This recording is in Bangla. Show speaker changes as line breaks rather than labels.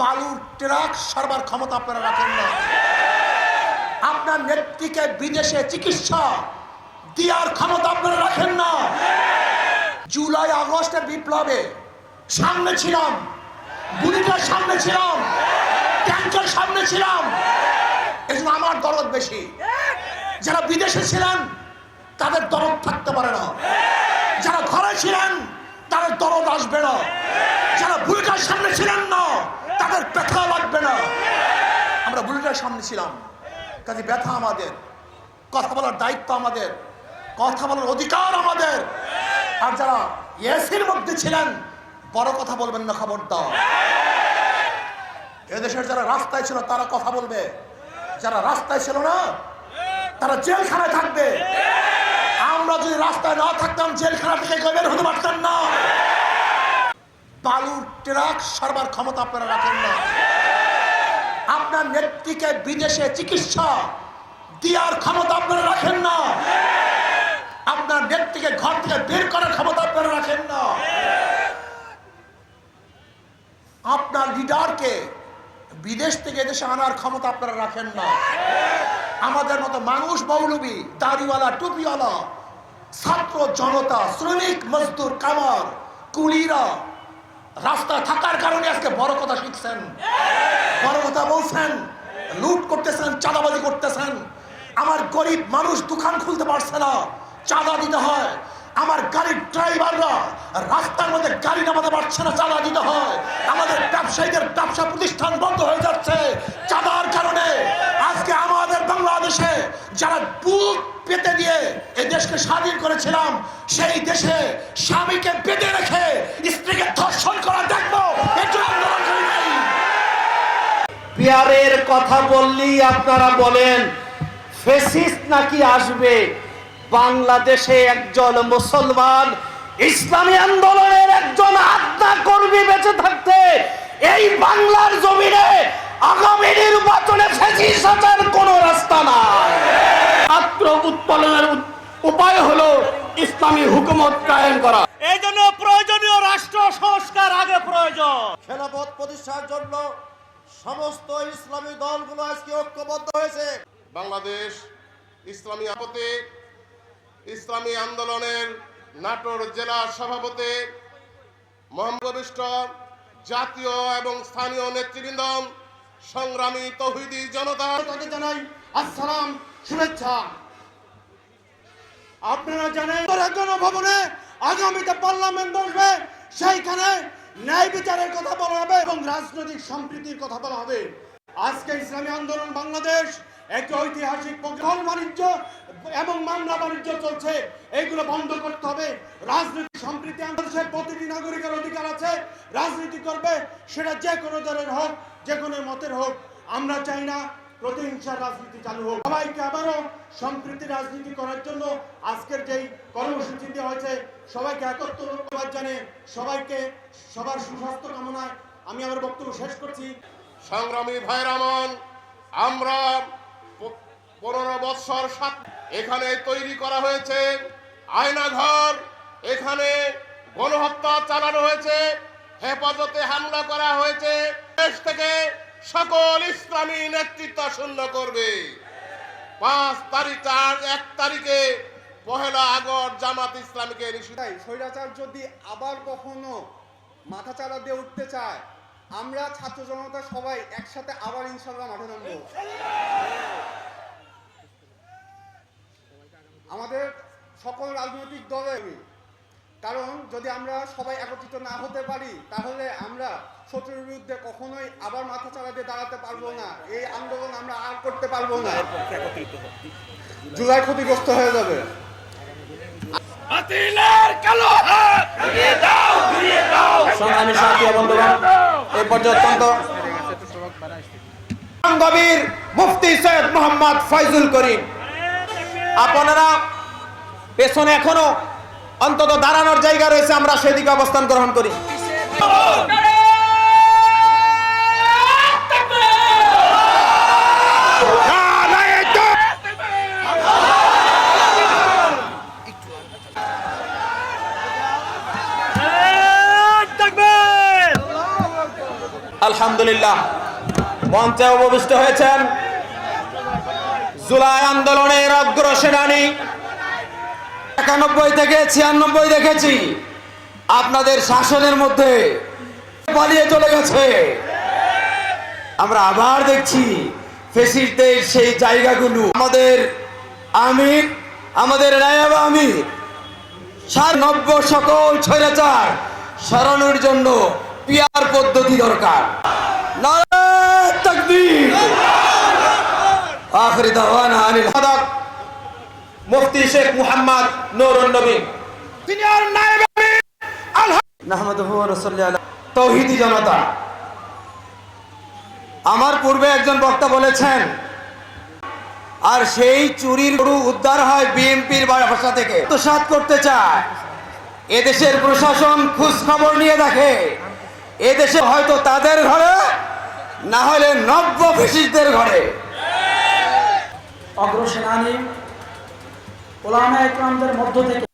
বালুর ট্রাক সরবার ক্ষমতা আপনারা রাখেন না। আপনার নেত্রীকে বিদেশে চিকিৎসা দেওয়ার ক্ষমতা আপনারা রাখেন না। জুলাই আগস্টের বিপ্লবে সামনে ছিলাম বুড়িটার সামনে ছিলাম, ট্যাঙ্কের সামনে ছিলাম। এজন্য আমার দরদ বেশি। যারা বিদেশে ছিলেন, তাদের দরদ থাকতে পারে না। যারা ঘরে ছিলেন, তাদের দরদ আসবে না। যারা বুড়িটার সামনে ছিলেন না তাদের ব্যথা লাগবে না। আমরা বুড়িটার সামনে ছিলাম। কাজে ব্যথা আমাদের, কথা বলার দায়িত্ব আমাদের, কথা বলার অধিকার আমাদের। আর যারা এসির মধ্যে ছিলেন, বড় কথা বলবেন না খবরদার। এদেশের যারা রাস্তায় ছিল, তারা কথা বলবে। যারা রাস্তায় ছিল না, তারা জেলখানায় থাকবে। আমরা যদি রাস্তায় না থাকতাম, জেলখানা থেকে বের হতে পারতাম না। বালুর ট্রাক সরবার ক্ষমতা আপনারা রাখেন না। আপনার নেত্রীকে বিদেশে চিকিৎসা দেওয়ার ক্ষমতা আপনারা রাখেন না। আপনার নেত্রীকে ঘর থেকে বের করার ক্ষমতা আপনারা রাখেন না। আপনার লিডারকে বিদেশ থেকে এদেশে আনার ক্ষমতা আপনারা রাখেন না। আমাদের মতো মানুষ মৌলবী, দাড়িওয়ালা, টুপিওয়ালা, ছাত্র জনতা, শ্রমিক, মজদুর, কামার, কুলিরা রাস্তায় থাকার কারণে আজকে বড় কথা শিখছেন। বড় কথা বলছেন, লুট করতেছেন, চাঁদাবাজি করতেছেন। আমার গরিব মানুষ দোকান খুলতে পারছে না, চাঁদা দিতে হয়। আমার গাড়ির ড্রাইভাররা রাস্তার মধ্যে গাড়ি নামাতে পারছে না, চাঁদা দিতে হয়। আমাদের ব্যবসায়ীদের ব্যবসা প্রতিষ্ঠান বন্ধ হয়ে যাচ্ছে চাঁদার কারণে। আজকে আমাদের বাংলাদেশে যারা বুক পেতে দিয়ে এই দেশকে স্বাধীন করেছিলাম, সেই দেশে স্বামীকে বেঁধে রেখে
পিয়ারের কথা বললেই আপনারা বলেন ফেসিস্ট নাকি আসবে? বাংলাদেশে একজন মুসলমান ইসলামী আন্দোলনের একজন আত্মা কর্মী বেঁচে থাকতে এই বাংলার জমিনে আগামী নির্বাচনে ফেসিস আসার কোনো রাস্তা নাই।
মাত্র উৎপাদনের উপায় হলো ইসলামী হুকুমত কায়েম করা।
এই জন্য প্রয়োজনীয় রাষ্ট্র সংস্কার আগে প্রয়োজন।
খেলাপথ প্রতিষ্ঠার জন্য সমস্ত ইসলামী দলগুলো আজকে ঐক্যবদ্ধ হয়েছে।
বাংলাদেশ ইসলামী আপতে ইসলামী আন্দোলনের নাটোর জেলা সভাপতি মোহাম্মদ জাতীয় এবং স্থানীয় নেতৃবৃন্দ সংগ্রামী তৌহিদি জনতা।
তাকে জানাই আসসালাম শুভেচ্ছা। আপনারা জানেন গণভবনে আগামীতে পার্লামেন্ট বসবে সেইখানে ন্যায় বিচারের কথা বলা হবে এবং রাজনৈতিক সম্প্রীতির কথা বলা হবে। আজকে ইসলামী আন্দোলন বাংলাদেশ একটি ঐতিহাসিক প্রকল্প বাণিজ্য এবং মামলা বাণিজ্য চলছে। এগুলো বন্ধ করতে হবে। রাজনৈতিক সম্প্রীতি বাংলাদেশের প্রতিটি নাগরিকের অধিকার আছে। রাজনীতি করবে, সেটা যে কোনো দলের হোক যে কোনো মতের হোক। আমরা চাই না প্রতিহিংসার রাজনীতি চালু হোক। সবাইকে আবারও সম্প্রীতি রাজনীতি করার জন্য আজকের যেই কর্মসূচি দেওয়া হয়েছে, সবাইকে একত্র ধন্যবাদ জানিয়ে সবাইকে সবার সুস্বাস্থ্য কামনায় আমি আমার বক্তব্য শেষ করছি।
সংগ্রামী ভাইরামন আমরা পনেরো বৎসর সাত এখানে তৈরি করা হয়েছে, আয়নাঘর, এখানে গণহত্যা চালানো হয়েছে, হেফাজতে হামলা করা হয়েছে, দেশ থেকে সকল ইসলামী নেতৃত্ব শূন্য করবে। পাঁচ তারিখ চার এক তারিখে পহেলা আগস্ট জামাত ইসলামীকে নিষিদ্ধ।
স্বৈরাচার যদি আবার কখনো মাথা চাড়া দিয়ে উঠতে চায়, আমরা ছাত্র জনতা সবাই একসাথে আবার ইনশাল্লাহ মাঠে নামবো। আমাদের সকল রাজনৈতিক দলে কারণ, যদি আমরা সবাই একত্রিত না হতে পারি, তাহলে আমরা শত্রুর বিরুদ্ধে কখনোই আবার মাথা চাড়া দিয়ে দাঁড়াতে পারব না। এই আন্দোলন আমরা আর করতে পারব না। জুলাই ক্ষতিগ্রস্ত হয়ে যাবে।
সংগ্রামী সাথী বন্ধুগণ এই পর্যন্ত গভীর মুফতি সৈয়দ মোহাম্মদ ফয়জুল করিম। আপনারা পেছনে এখনও অন্তত দাঁড়ানোর জায়গা রয়েছে আমরা সেদিকে অবস্থান গ্রহণ করি। আলহামদুলিল্লাহ। মঞ্চে উপবিষ্ট হয়েছেন জুলাই আন্দোলনের অগ্রসেনানী একানব্বই থেকে ছিয়ানব্বই দেখেছি। আপনাদের শাসনের মধ্যে পালিয়ে চলে গেছে। আমরা আবার দেখছি ফেসিসদের সেই জায়গাগুলো। আমাদের আমির, আমাদের নায়াব আমির, সার নব্য সকল ছয়রাচার সরানোর জন্য পিয়ার পদ্ধতি দরকার। আখরি দাওয়ানা আনিল হাদাক মুফতি শেখ মুহাম্মদ নায়েব ওয়া আলা জনতা। আমার পূর্বে একজন বক্তা বলেছেন, আর সেই চুরির গরু উদ্ধার হয় বিএনপির ভাষা থেকে। আত্মসাৎ করতে চায়। এদেশের প্রশাসন খোঁজ খবর নিয়ে দেখে। এদেশে হয়তো তাদের ঘরে না হলে নব্য ফেসিসদের ঘরে।
অগ্রসেনানী ওলামা একরামদের মধ্য থেকে